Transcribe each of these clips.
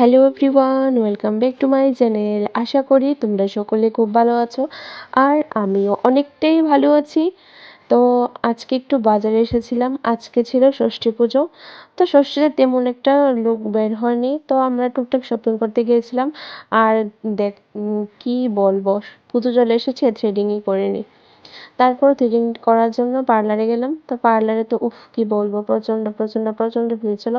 Hello everyone, welcome back to my channel. আশা করি তোমরা সকলে খুব ভালো আছো আর আমিও অনেকটাই ভালো আছি। তো আজকে একটু বাজারে এসেছিলাম, আজকে ছিল ষষ্ঠী পুজো। তো ষষ্ঠীতে তেমন একটা লোক বের হয়নি, তো আমরা টুকটাক শপিং করতে গিয়েছিলাম। আর দেখ কি বলব, পুজো চলে এসেছে থ্রেডিংই করিনি। তারপর থ্রেডিং করার জন্য পার্লারে গেলাম। তো পার্লারে তো উফ, কি বলব, প্রচণ্ড প্রচণ্ড প্রচণ্ড ভিড় ছিল।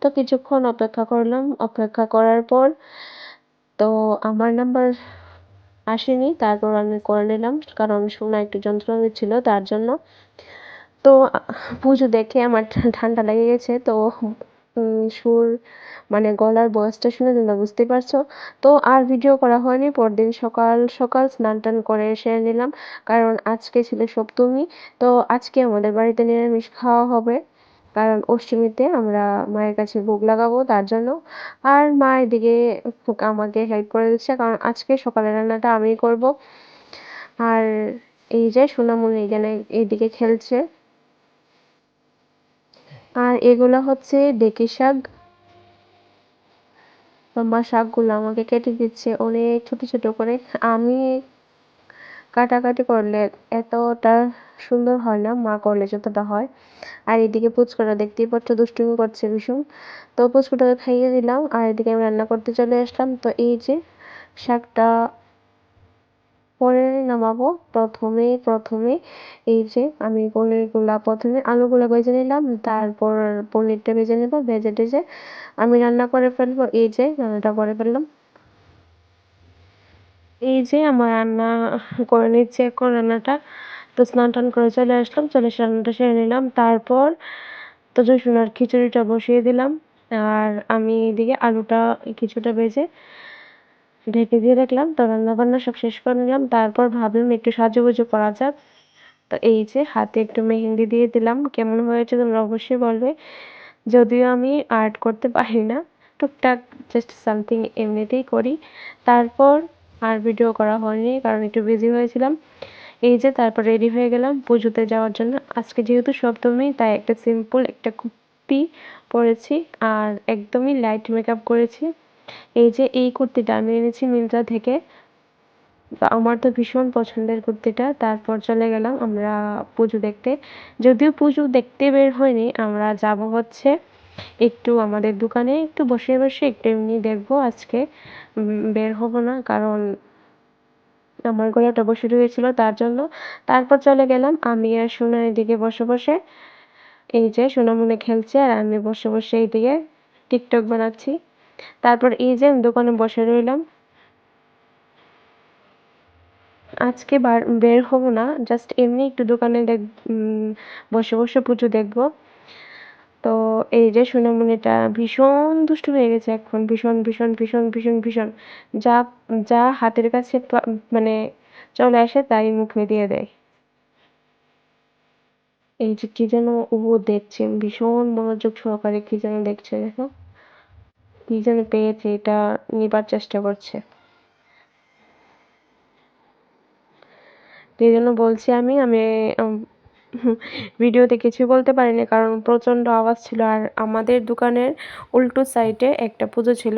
তো কিছুক্ষণ অপেক্ষা করলাম। অপেক্ষা করার পর তো আমার নাম্বার আসেনি। তারপর আমি করে নিলাম, কারণ শোনা একটু যন্ত্রণা ছিল তার জন্য। তো পুজো দেখে আমার ঠান্ডা লেগে গেছে। তো সুর মানে গলার বয়সটা শুনে তোমরা বুঝতেই পারছ? তো আর ভিডিও করা হয়নি, পরদিন সকাল সকাল স্নান টান করে সেরে নিলাম। কারণ আজকে ছিল সপ্তমী, তো আজকে আমাদের বাড়িতে নিরামিষ খাওয়া হবে। কারণ অষ্টমীতে আমরা মায়ের কাছে ভোগ লাগাবো, তার জন্য। আর মা এদিকে আমাকে হেল্প করে দিচ্ছে, কারণ আজকে সকালের রান্নাটা আমিই করব। আর এই যে সোনামণি এখানে এইদিকে খেলছে। আর এগুলো হচ্ছে ডেকে শাক। লম্বা শাকগুলো আমাকে কেটে দিচ্ছে অনেক ছোট ছোট করে। আমি কাটাকাটি করলে এতটা সুন্দর হয় না, মা করলে যতটা হয়। আর এদিকে পুচকুটা দেখতেই পাচ্ছ দুষ্টুমি করছে ভীষণ। তো পুচকুটাকে খাইয়ে দিলাম আর এদিকে আমি রান্না করতে চলে আসলাম। তো এই যে শাকটা পরে নামাবো প্রথমে প্রথমে এই যে আমি পনিরগুলা প্রথমে আলুগুলো ভেজে নিলাম, তারপর পনিরটা ভেজে নেব, ভেজে টেজে আমি রান্না করে ফেলব। এই যে রান্নাটা করে ফেললাম। এই যে আমার রান্না করে নিচ্ছি এখন রান্নাটা। তো স্নান টান করে চলে আসলাম, চলে এসে রান্নাটা সেরে নিলাম। তারপর তো জসুনার খিচুড়িটা বসিয়ে দিলাম। আর আমি এদিকে আলুটা কিছুটা ভেজে ঢেকে দিয়ে রাখলাম, তো রান্না বান্না সব শেষ করে নিলাম। তারপর ভাবলাম একটু সাজুগুজু করা যাক। তো এই যে হাতে একটু মেহেন্দি দিয়ে দিলাম, কেমন হয়েছে তোমরা অবশ্যই বলবে। যদিও আমি আর্ট করতে পারি না, টুকটাক জাস্ট সামথিং এমনিতেই করি। তারপর আর ভিডিও করা হয়নি, কারণ একটু বিজি হয়েছিলাম। এই যে তারপর রেডি হয়ে গেলাম পুজোতে যাওয়ার জন্য। আজকে যেহেতু সপ্তমী তাই একটা সিম্পল একটা কুর্তি পরেছি, আর একদমই লাইট মেকআপ করেছি। এই যে এই কুর্তিটা আমি এনেছি মিন্ত্রা থেকে। আমার তো ভীষণ পছন্দের কুর্তিটা। তারপর চলে গেলাম আমরা পুজো দেখতে। যদিও পুজো দেখতে বের হয়নি, আমরা যাব হচ্ছে একটু আমাদের দোকানে, একটু বসে বসে একটু এমনি দেখব আজকে। বের হব না, কারণ আমার গলাটা বসে রয়েছিল তার জন্য। তারপর চলে গেলাম, আমি আর সোনা এদিকে বসে বসে, এই যে সোনামনে খেলছে আর আমি বসে বসে এইদিকে টিকটক বানাচ্ছি। তারপর এই যে দোকানে বসে রইলাম। আজকে বের হব না জাস্ট এমনি একটু দোকানে দেখ বসে বসে পুজো দেখব। তো এই যে সোনামণিটা ভীষণ দুষ্টু হয়ে গেছে এখন, ভীষণ ভীষণ ভীষণ ভীষণ ভীষণ। যা যা হাতের কাছে মানে চলে আসে তাই মুখে দিয়ে দেয়। এই যে কি যেন ও দেখছে, ভীষণ মনোযোগ সহকারে কি যেন দেখছে, দেখো। কি যেন পেয়েছে এটা নিবার চেষ্টা করছে। এই জন্য বলছি আমি আমি ভিডিওতে কিছু বলতে পারিনি, কারণ প্রচণ্ড আওয়াজ ছিল। আর আমাদের দোকানের উল্টো সাইডে একটা পুজো ছিল।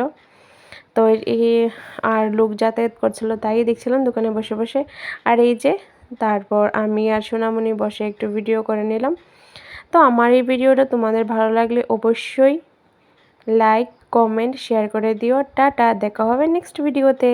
তো এই আর লোক যাতায়াত করছিল, তাই দেখছিলাম দোকানে বসে বসে। আর এই যে, তারপর আমি আর সোনামণি বসে একটু ভিডিও করে নিলাম। তো আমার এই ভিডিওটা তোমাদের ভালো লাগলে অবশ্যই লাইক কমেন্ট শেয়ার করে দিও। টাটা দেখা হবে নেক্সট ভিডিওতে